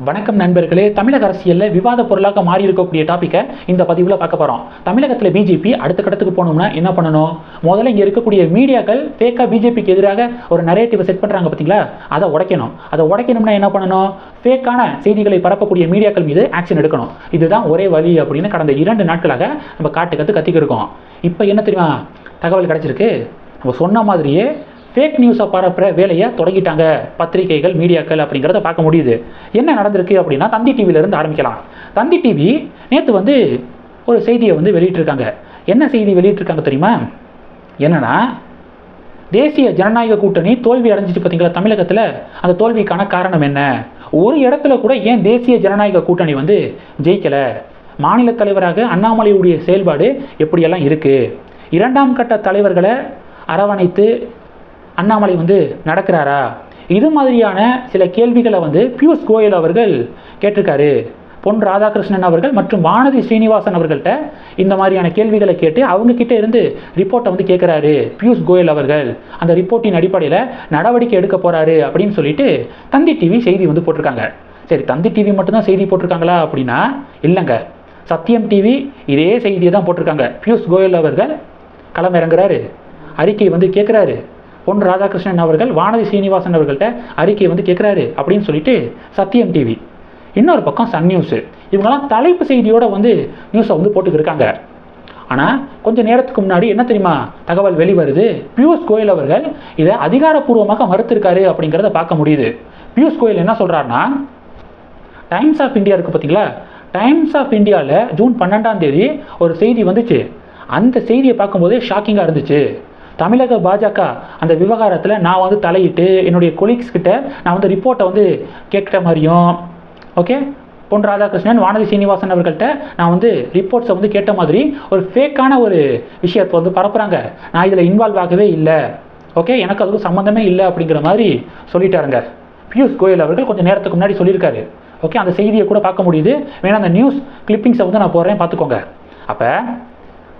வணக்கம் நண்பர்களே தமிழக அரசியலில் விவாத பொருளாக மாறி இருக்கக்கூடிய டாப்பிக்கை இந்த பதிவில் பார்க்க போகிறோம் தமிழகத்தில் பிஜேபி அடுத்த கட்டத்துக்கு போகணும்னா என்ன பண்ணணும்? முதல்ல இங்கே இருக்கக்கூடிய மீடியாக்கள் ஃபேக்காக பிஜேபிக்கு எதிராக ஒரு நரேட்டிவை செட் பண்ணுறாங்க பார்த்தீங்களா அதை உடைக்கணும். அதை உடைக்கணும்னா என்ன பண்ணணும்? ஃபேக்கான செய்திகளை பரப்பக்கூடிய மீடியாக்கள் மீது ஆக்ஷன் எடுக்கணும். இதுதான் ஒரே வழி அப்படின்னு கடந்த இரண்டு நாட்களாக நம்ம காட்டு கற்று கத்திக்கிருக்கோம் இப்போ என்ன தெரியுமா? தகவல் கிடச்சிருக்கு. நம்ம சொன்ன மாதிரியே ஃபேக் நியூஸை பரப்புகிற வேலையை தொடங்கிட்டாங்க பத்திரிகைகள் மீடியாக்கள் அப்படிங்கிறத பார்க்க முடியுது. என்ன நடந்திருக்கு அப்படின்னா தந்தி டிவியிலேருந்து ஆரம்பிக்கலாம். தந்தி டிவி நேற்று வந்து ஒரு செய்தியை வந்து வெளியிட்டிருக்காங்க. என்ன செய்தி வெளியிட்டிருக்காங்க தெரியுமா? என்னென்னா தேசிய ஜனநாயக கூட்டணி தோல்வி அடைஞ்சிச்சு பார்த்தீங்களா தமிழகத்தில்? அந்த தோல்விக்கான காரணம் என்ன? ஒரு இடத்துல கூட ஏன் தேசிய ஜனநாயக கூட்டணி வந்து ஜெயிக்கலை? மாநில தலைவராக அண்ணாமலையுடைய செயல்பாடு எப்படியெல்லாம் இருக்குது இரண்டாம் கட்ட தலைவர்களை அரவணைத்து அண்ணாமலை வந்து நடக்கிறாரா? இது மாதிரியான சில கேள்விகளை வந்து பியூஷ் கோயல் அவர்கள் கேட்டிருக்காரு. பொன் ராதாகிருஷ்ணன் அவர்கள் மற்றும் வானதி ஸ்ரீனிவாசன் அவர்கள்ட்ட இந்த மாதிரியான கேள்விகளை கேட்டு அவங்கக்கிட்ட இருந்து ரிப்போர்ட்டை வந்து கேட்குறாரு பியூஷ் கோயல் அவர்கள். அந்த ரிப்போர்ட்டின் அடிப்படையில் நடவடிக்கை எடுக்க போகிறாரு அப்படின்னு சொல்லிட்டு தந்தி டிவி செய்தி வந்து போட்டிருக்காங்க. சரி தந்தி டிவி மட்டும்தான் செய்தி போட்டிருக்காங்களா அப்படின்னா இல்லைங்க. சத்தியம் டிவி இதே செய்தியை தான் போட்டிருக்காங்க. பியூஷ் கோயல் அவர்கள் களம் இறங்குறாரு அறிக்கை வந்து கேட்குறாரு. பொன் ராதாகிருஷ்ணன் அவர்கள் வானதி சீனிவாசன் அவர்கள்ட்ட அறிக்கை வந்து கேட்குறாரு அப்படின்னு சொல்லிட்டு சத்தியம் டிவி இன்னொரு பக்கம் சன் நியூஸு இவங்கெல்லாம் தலைப்பு செய்தியோட வந்து நியூஸை வந்து போட்டுக்கிருக்காங்க ஆனால் கொஞ்சம் நேரத்துக்கு முன்னாடி என்ன தெரியுமா தகவல் வெளிவருது பியூஷ் கோயல் அவர்கள் இதை அதிகாரப்பூர்வமாக மறுத்திருக்காரு அப்படிங்கிறத பார்க்க முடியுது. பியூஷ் கோயல் என்ன சொல்கிறாருன்னா டைம்ஸ் ஆஃப் இந்தியா இருக்குது பார்த்தீங்களா டைம்ஸ் ஆஃப் இந்தியாவில் ஜூன் பன்னெண்டாம் தேதி ஒரு செய்தி வந்துச்சு. அந்த செய்தியை பார்க்கும்போதே ஷாக்கிங்காக இருந்துச்சு. தமிழக பாஜக அந்த விவகாரத்தில் நான் வந்து தலையிட்டு என்னுடைய கொலீக்ஸ் கிட்ட நான் வந்து ரிப்போர்ட்டை வந்து கேட்குற மாதிரியும் ஓகே பொன் ராதாகிருஷ்ணன் வானதி சீனிவாசன் அவர்கள்ட்ட நான் வந்து ரிப்போர்ட்ஸை வந்து கேட்ட மாதிரி ஒரு ஃபேக்கான ஒரு விஷயத்தை வந்து பரப்புகிறாங்க நான் இதில் இன்வால்வ் ஆகவே இல்லை. ஓகே எனக்கு அதுக்கு சம்மந்தமே இல்லை அப்படிங்கிற மாதிரி சொல்லிட்டாருங்க. பியூஷ் கோயல் அவர்கள் கொஞ்சம் நேரத்துக்கு முன்னாடி சொல்லியிருக்காரு. ஓகே அந்த செய்தியை கூட பார்க்க முடியுது. வேணால் அந்த நியூஸ் கிளிப்பிங்ஸை வந்து நான் போடுறேன் பார்த்துக்கோங்க. அப்போ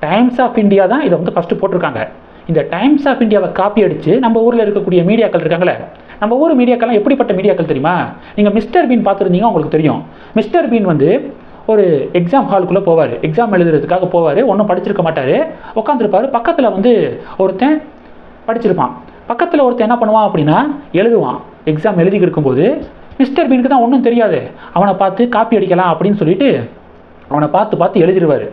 டைம்ஸ் ஆஃப் இந்தியா தான் இதை வந்து ஃபஸ்ட்டு போட்டிருக்காங்க. இந்த டைம்ஸ் ஆஃப் இந்தியாவை காப்பி அடித்து நம்ம ஊரில் இருக்கக்கூடிய மீடியாக்கள் இருக்காங்களே நம்ம ஊர் மீடியாக்கள்லாம் எப்படிப்பட்ட மீடியாக்கள் தெரியுமா? நீங்கள் மிஸ்டர் பீன் பார்த்துருந்தீங்க உங்களுக்கு தெரியும். மிஸ்டர் பீன் வந்து ஒரு எக்ஸாம் ஹாலுக்குள்ளே போவார். எக்ஸாம் எழுதுறதுக்காக போவார். ஒன்றும் படிச்சிருக்க மாட்டார். உட்காந்துருப்பார் பக்கத்தில் வந்து ஒருத்தன் படிச்சிருப்பான். பக்கத்தில் ஒருத்தன் என்ன பண்ணுவான் அப்படின்னா எழுதுவான். எக்ஸாம் எழுதி இருக்கும்போது மிஸ்டர் பீனுக்கு தான் ஒன்றும் தெரியாது. அவனை பார்த்து காப்பி அடிக்கலாம் அப்படின்னு சொல்லிட்டு அவனை பார்த்து பார்த்து எழுதிடுவார்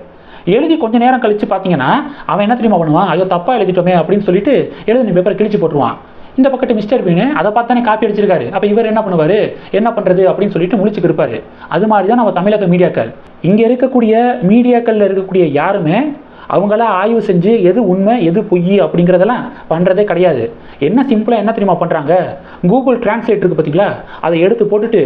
எழுதி கொஞ்ச நேரம் கழித்து பார்த்தீங்கன்னா அவன் என்ன தெரியுமா பண்ணுவான்? ஐயோ தப்பாக எழுதிட்டோமே அப்படின்னு சொல்லிட்டு எழுதி பேப்பரை கிழிச்சு போட்டுருவான். இந்த பக்கத்து மிஸ்டர் பீனு அதை பார்த்தானே காப்பி அடிச்சிருக்காரு. அப்போ இவர் என்ன பண்ணுவார்? என்ன பண்ணுறது அப்படின்னு சொல்லிட்டு முடிச்சுக்கிருப்பாரு அது மாதிரி தான் நம்ம தமிழக மீடியாக்கள். இங்கே இருக்கக்கூடிய மீடியாக்களில் இருக்கக்கூடிய யாருமே அவங்களாம் ஆய்வு செஞ்சு எது உண்மை எது பொய் அப்படிங்கிறதெல்லாம் பண்ணுறதே கிடையாது. என்ன சிம்பிளாக என்ன தெரியுமா பண்ணுறாங்க கூகுள் டிரான்ஸ்லேட் இருக்குது பார்த்தீங்களா அதை எடுத்து போட்டுட்டு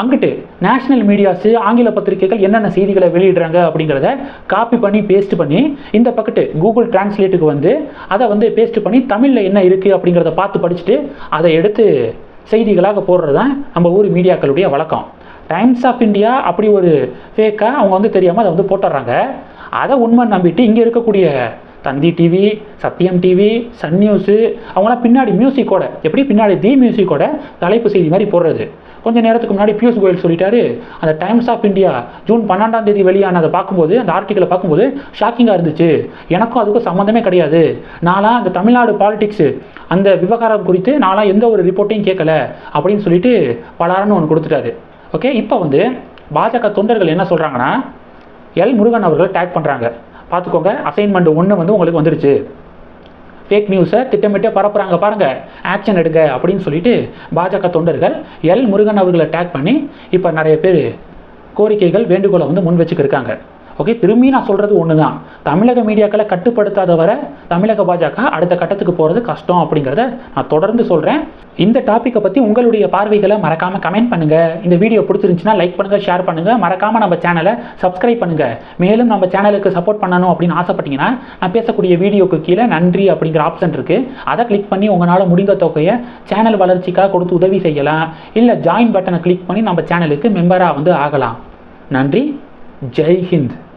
அங்கிட்டு நேஷனல் மீடியாஸு ஆங்கில பத்திரிகைகள் என்னென்ன செய்திகளை வெளியிடுறாங்க அப்படிங்கிறத காப்பி பண்ணி பேஸ்ட் பண்ணி இந்த பக்கத்து கூகுள் டிரான்ஸ்லேட்டுக்கு வந்து அதை வந்து பேஸ்ட் பண்ணி தமிழில் என்ன இருக்குது அப்படிங்கிறத பார்த்து படிச்சுட்டு அதை எடுத்து செய்திகளாக போடுறது தான் நம்ம ஊர் மீடியாக்களுடைய வழக்கம். டைம்ஸ் ஆஃப் இந்தியா அப்படி ஒரு ஃபேக்காக அவங்க வந்து தெரியாமல் அதை வந்து போட்டுடுறாங்க. அதை உண்மை நம்பிட்டு இங்கே இருக்கக்கூடிய Thanthi TV Sathiyam TV Sun news அவங்களாம் பின்னாடி மியூசிக்கோட எப்படி பின்னாடி தி மியூசிக்கோட தலைப்பு செய்தி மாதிரி போடுறது. கொஞ்ச நேரத்துக்கு முன்னாடி பியூஷ் கோயல் சொல்லிட்டாரு. அந்த டைம்ஸ் ஆஃப் இந்தியா ஜூன் பன்னெண்டாம் தேதி வெளியானதை பார்க்கும்போது அந்த ஆர்டிக்கலை பார்க்கும்போது ஷாக்கிங்காக இருந்துச்சு. எனக்கும் அதுக்கும் சம்மந்தமே கிடையாது. நான்லாம் அந்த தமிழ்நாடு பாலிடிக்ஸு அந்த விவகாரம் குறித்து நான்லாம் எந்த ஒரு ரிப்போர்ட்டையும் கேட்கல அப்படின்னு சொல்லிட்டு பலாரன்னு ஒன்று கொடுத்துட்டாரு. ஓகே இப்போ வந்து பாஜக தொண்டர்கள் என்ன சொல்கிறாங்கன்னா எல் முருகன் அவர்கள் டேக் பண்ணுறாங்க பார்த்துக்கோங்க அசைன்மெண்ட் ஒன்று வந்து உங்களுக்கு வந்துருச்சு. ஃபேக் நியூஸை திட்டமிட்டே பரப்புகிறாங்க பாருங்கள் ஆக்ஷன் எடுங்க அப்படின்னு சொல்லிட்டு பாஜக தொண்டர்கள் எல் முருகன் அவர்களை டேக் பண்ணி இப்போ நிறைய பேர் கோரிக்கைகள் வேண்டுகோளை வந்து முன் வச்சுக்கிருக்காங்க. ஓகே திரும்பி நான் சொல்கிறது ஒன்று தான் தமிழக மீடியாக்களை கட்டுப்படுத்தாத வரை தமிழக பாஜக அடுத்த கட்டத்துக்கு போகிறது கஷ்டம் அப்படிங்கிறத நான் தொடர்ந்து சொல்கிறேன் இந்த டாப்பிக்கை பற்றி உங்களுடைய பார்வைகளை மறக்காமல் கமெண்ட் பண்ணுங்கள் இந்த வீடியோ பிடிச்சிருந்துச்சுன்னா லைக் பண்ணுங்கள் ஷேர் பண்ணுங்கள் மறக்காமல் நம்ம சேனலை சப்ஸ்கிரைப் பண்ணுங்கள் மேலும் நம்ம சேனலுக்கு சப்போர்ட் பண்ணணும் அப்படின்னு ஆசைப்பட்டீங்கன்னா நான் பேசக்கூடிய வீடியோக்கு கீழே நன்றி அப்படிங்கிற ஆப்ஷன் இருக்குது அதை கிளிக் பண்ணி உங்களால் முடிந்த தொகையை சேனல் வளர்ச்சிக்காக கொடுத்து உதவி செய்யலாம். இல்லை ஜாயின் பட்டனை கிளிக் பண்ணி நம்ம சேனலுக்கு மெம்பராக வந்து ஆகலாம். நன்றி. Jain Hind.